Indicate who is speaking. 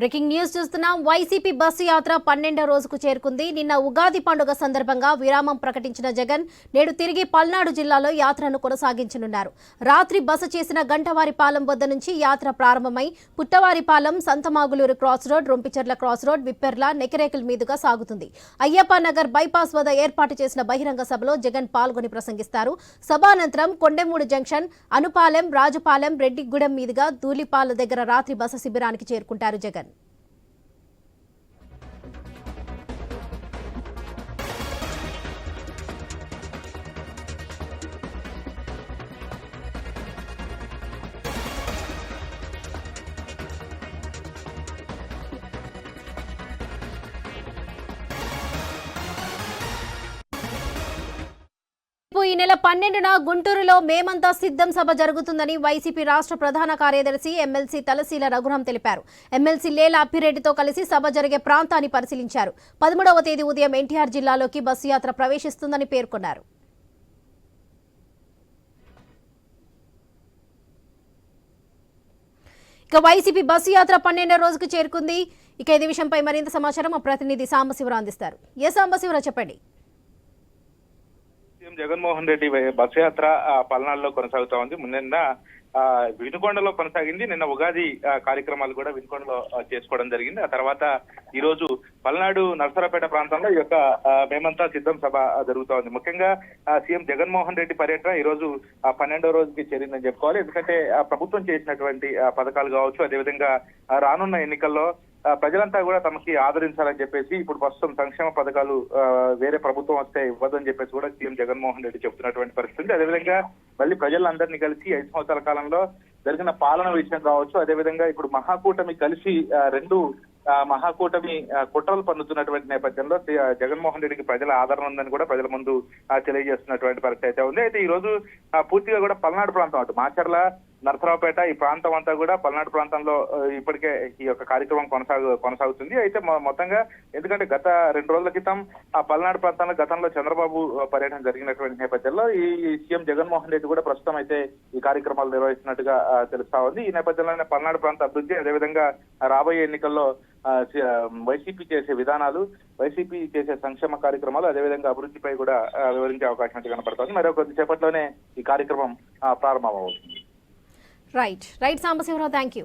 Speaker 1: Breaking news చూస్తున్నాం. YCP bus యాత్ర పన్నెండో రోజుకు చేరుకుంది. నిన్న ఉగాది పండుగ సందర్భంగా విరామం ప్రకటించిన జగన్ నేడు తిరిగి పల్నాడు జిల్లాలో యాత్రను కొనసాగించనున్నారు. రాత్రి బస చేసిన గంటవారిపాలెం వద్ద నుంచి యాత్ర ప్రారంభమై Puttavaripalem Santhamaguluru cross road Rompicherla cross road Vipperla Nekarekal మీదుగా సాగుతుంది. అయ్యప్ప నగర్ బైపాస్ వద్ద ఏర్పాటు చేసిన బహిరంగ సభలో జగన్ పాల్గొని ప్రసంగిస్తారు. సభానంతరం కొండెమూడు జంక్షన్ అనుపాలెం రాజుపాలెం రెడ్డిగూడెం మీదుగా ధూళిపాల దగ్గర రాత్రి బస శిబిరానికి చేరుకుంటారు జగన్. ఈ నెల పన్నెండున గుంటూరులో మేమంతా సిద్ధం సభ జరుగుతుందని వైసీపీ రాష్ట్ర ప్రధాన కార్యదర్శి ఎమ్మెల్సీ తలశీల రఘురాం తెలిపారు. ఎమ్మెల్సీ లేల అప్పిరెడ్డితో కలిసి సభ జరిగే ప్రాంతాన్ని పరిశీలించారు. పదమూడవ తేదీ ఉదయం ఎన్టీఆర్ జిల్లాలోకి బస్సు యాత్ర ప్రవేశిస్తుందని పేర్కొన్నారు. ఇక వైసీపీ బస్సు యాత్ర పన్నెండో రోజుకు చేరుకుంది. ఇక ఇదే విషయంపై మరింత సమాచారం మా ప్రతినిధి సాంబశివరావు అందిస్తారు. ఏ సాంబశివరావు చెప్పండి?
Speaker 2: సీఎం జగన్మోహన్ రెడ్డి బస్ యాత్ర పల్నాడులో కొనసాగుతా ఉంది. నిన్న ఆ, వినుకొండలో కొనసాగింది. నిన్న ఉగాది కార్యక్రమాలు కూడా వినుకొండలో చేసుకోవడం జరిగింది. ఆ తర్వాత ఈ రోజు పల్నాడు నర్సరాపేట ప్రాంతంలో ఈ యొక్క మేమంతా సిద్ధం సభ ఆ, జరుగుతా ఉంది. ముఖ్యంగా సీఎం జగన్మోహన్ రెడ్డి పర్యటన ఈ రోజు ఆ, పన్నెండో రోజుకి చేరిందని చెప్పుకోవాలి. ఎందుకంటే ప్రభుత్వం చేసినటువంటి పథకాలు కావచ్చు అదేవిధంగా రానున్న ఎన్నికల్లో ప్రజలంతా కూడా తమకి ఆదరించాలని చెప్పేసి ఇప్పుడు ప్రస్తుతం సంక్షేమ పథకాలు వేరే ప్రభుత్వం వస్తే ఇవ్వదని చెప్పేసి కూడా సీఎం జగన్మోహన్ రెడ్డి చెప్తున్నటువంటి పరిస్థితి ఉంది. అదేవిధంగా మళ్ళీ ప్రజలందరినీ కలిసి ఐదు సంవత్సరాల కాలంలో జరిగిన పాలన విషయం కావచ్చు అదేవిధంగా ఇప్పుడు మహాకూటమి కలిసి రెండు ఆ, మహాకూటమి కుట్రలు పన్నుతున్నటువంటి నేపథ్యంలో జగన్మోహన్ రెడ్డికి ప్రజల ఆదరణ ఉందని కూడా ప్రజల ముందు తెలియజేస్తున్నటువంటి పరిస్థితి అయితే ఉంది అయితే ఈ రోజు ఆ, పూర్తిగా కూడా పల్నాడు ప్రాంతం అటు మాచర్ల నరసరావుపేట ఈ ప్రాంతం అంతా కూడా పల్నాడు ప్రాంతంలో ఇప్పటికే ఈ యొక్క కార్యక్రమం కొనసాగు కొనసాగుతుంది. అయితే మొత్తంగా ఎందుకంటే గత రెండు రోజుల క్రితం ఆ పల్నాడు ప్రాంతంలో గతంలో చంద్రబాబు పర్యటన జరిగినటువంటి నేపథ్యంలో ఈ సీఎం జగన్మోహన్ రెడ్డి కూడా ప్రస్తుతం అయితే ఈ కార్యక్రమాలు నిర్వహిస్తున్నట్టుగా తెలుస్తా ఉంది. ఈ నేపథ్యంలోనే పల్నాడు ప్రాంత అభివృద్ధి అదేవిధంగా రాబోయే ఎన్నికల్లో వైసీపీ చేసే విధానాలు వైసీపీ చేసే సంక్షేమ కార్యక్రమాలు అదేవిధంగా అభివృద్ధిపై కూడా వివరించే అవకాశం అయితే కనపడుతుంది. మరో కొద్దిసేపట్లోనే ఈ కార్యక్రమం ప్రారంభమవుతుంది.
Speaker 1: Right. Right, Sambasivara, thank you.